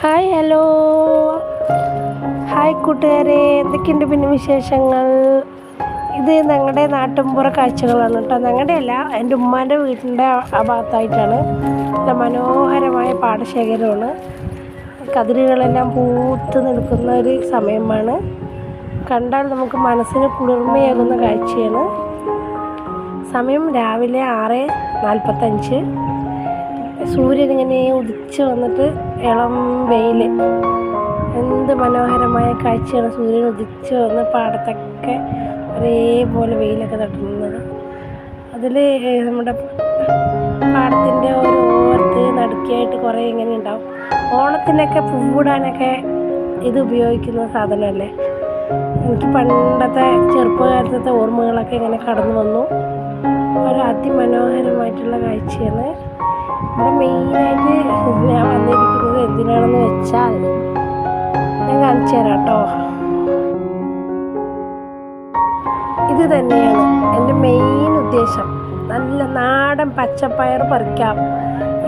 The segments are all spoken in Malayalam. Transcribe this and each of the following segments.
ഹായ് ഹലോ ഹായ് കൂട്ടുകാരെ. എന്തൊക്കെയുണ്ട് പിന്നെ വിശേഷങ്ങൾ? ഇത് ഞങ്ങളുടെ നാട്ടിൻപുറ കാഴ്ചകളാണ് കേട്ടോ. ഞങ്ങളുടെ അല്ല എന്റെ ഉമ്മാന്റെ വീട്ടിന്റെ ആ ഭാഗത്തായിട്ടാണ്. മനോഹരമായ പാടശേഖരമാണ്. കതിരുകളെല്ലാം പൂത്ത് നിൽക്കുന്ന ഒരു സമയമാണ്. കണ്ടാൽ നമുക്ക് മനസ്സിന് കുളിർമയാകുന്ന കാഴ്ചയാണ്. സമയം രാവിലെ ആറ് നാൽപ്പത്തഞ്ച്. സൂര്യൻ ഇങ്ങനെ ഉദിച്ച് വന്നിട്ട് ഇളം വെയിൽ എന്ത് മനോഹരമായ കാഴ്ചയാണ് സൂര്യൻ ഉദിച്ച് വന്ന് പാടത്തൊക്കെ ഒരേപോലെ വെയിലൊക്കെ തട്ടുന്നത്. അതിൽ നമ്മുടെ പാടത്തിന്റെ ഓരോ ഓരത്ത് നടുക്കിയായിട്ട് കുറേ ഇങ്ങനെ ഉണ്ടാവും. ഓണത്തിനൊക്കെ പൂവിടാനൊക്കെ ഇത് ഉപയോഗിക്കുന്ന സാധനമല്ലേ? എനിക്ക് പണ്ടത്തെ ചെറുപ്പകാലത്തെ ഓർമ്മകളൊക്കെ ഇങ്ങനെ കടന്നു വന്നു. ഒരു അതിമനോഹരമായിട്ടുള്ള കാഴ്ചയാണ് ഇവിടെ മെയിനായിട്ട് ഞാൻ വന്നിരിക്കുന്നത് എന്തിനാണെന്ന് വെച്ചാൽ ഞാൻ കാണിച്ചു തരാം കേട്ടോ ഇത് തന്നെയാണ് എന്റെ മെയിൻ ഉദ്ദേശം. നല്ല നാടൻ പച്ചപ്പയർ പറിക്കാം.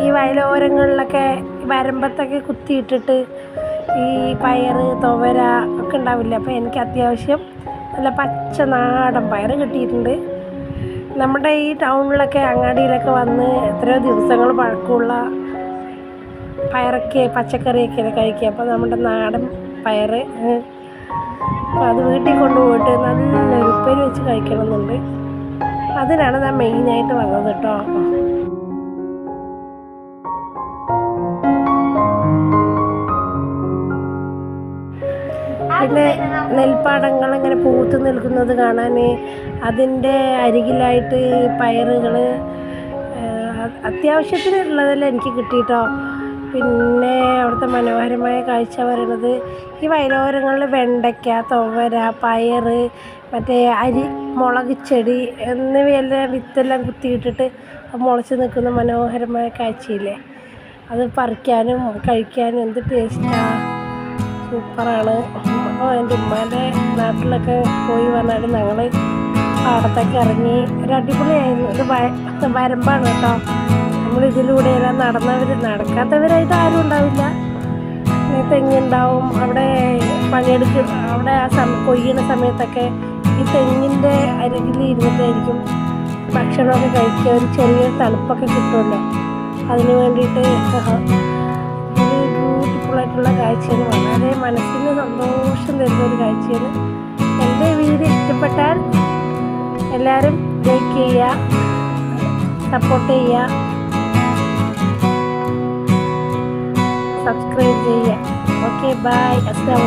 ഈ വയലോരങ്ങളിലൊക്കെ വരമ്പത്തൊക്കെ കുത്തിയിട്ടിട്ട് ഈ പയർ തുവര ഒക്കെ ഉണ്ടാവില്ല? അപ്പോൾ എനിക്ക് അത്യാവശ്യം നല്ല പച്ച നാടൻ പയർ കിട്ടിയിട്ടുണ്ട്. നമ്മുടെ ഈ ടൗണിലൊക്കെ അങ്ങാടിയിലൊക്കെ വന്ന് എത്രയോ ദിവസങ്ങൾ പഴക്കമുള്ള പയറൊക്കെ പച്ചക്കറിയൊക്കെയാണ് കഴിക്കുക. അപ്പോൾ നമ്മുടെ നാടൻ പയർ അപ്പോൾ അത് വീട്ടിൽ കൊണ്ടുപോയിട്ട് നല്ല ഉപ്പേരി വെച്ച് കഴിക്കണമെന്നുണ്ട്. അതിനാണ് ഞാൻ മെയിനായിട്ട് വന്നത് കേട്ടോ. പിന്നെ നെൽപ്പാടങ്ങൾ ഇങ്ങനെ പൂത്ത് നിൽക്കുന്നത് കാണാൻ അതിന്റെ അരികിലായിട്ട് പയറുകൾ അത്യാവശ്യത്തിനുള്ളതെല്ലാം എനിക്ക് കിട്ടിയിട്ടോ. പിന്നെ അവിടുത്തെ മനോഹരമായ കാഴ്ച പറയുന്നത് ഈ വയലോരങ്ങളിൽ വെണ്ടയ്ക്ക തുവര പയർ മറ്റേ അരി മുളക് ചെടി എന്നിവയെല്ലാം വിത്തെല്ലാം കുത്തിയിട്ടിട്ട് മുളച്ച് നിൽക്കുന്ന മനോഹരമായ കാഴ്ചയില്ലേ? അത് പറിക്കാനും കഴിക്കാനും എന്ത് ടേസ്റ്റാണ് സൂപ്പറാണ്. അപ്പോൾ എന്റെ ഉമ്മാന്റെ നാട്ടിലൊക്കെ പോയി വന്നാൽ ഞങ്ങൾ പാടത്തൊക്കെ ഇറങ്ങി ഒരു അടിപൊളിയായിരുന്നു. ഒരു വരമ്പാണ് കേട്ടോ. നമ്മൾ ഇതിലൂടെയെല്ലാം നടന്നവർ നടക്കാത്തവരായിട്ട് ആരും ഉണ്ടാവില്ല. തെങ്ങുണ്ടാവും. അവിടെ പണിയെടുക്ക അവിടെ ആ സമ കൊയ്യണ സമയത്തൊക്കെ ഈ തെങ്ങിന്റെ അരികിൽ ഇരുന്നിട്ടായിരിക്കും ഭക്ഷണമൊക്കെ കഴിക്കുക. ഒരു ചെറിയ തണുപ്പൊക്കെ കിട്ടുമല്ലോ. അതിന് വേണ്ടിയിട്ട് ബ്യൂട്ടിഫുള്ളായിട്ടുള്ള കാഴ്ചയാണ് വളരെ മനസ്സിന് സന്തോഷം തരുന്ന ഒരു കാഴ്ചയാണ്. എന്റെ വീട് ഇഷ്ടപ്പെട്ടാൽ എല്ലാവരും ലൈക്ക് ചെയ്യുക സപ്പോർട്ട് ചെയ്യുക സബ്സ്ക്രൈബ് ചെയ്യുക. ഓക്കെ ബൈ അസ്സാം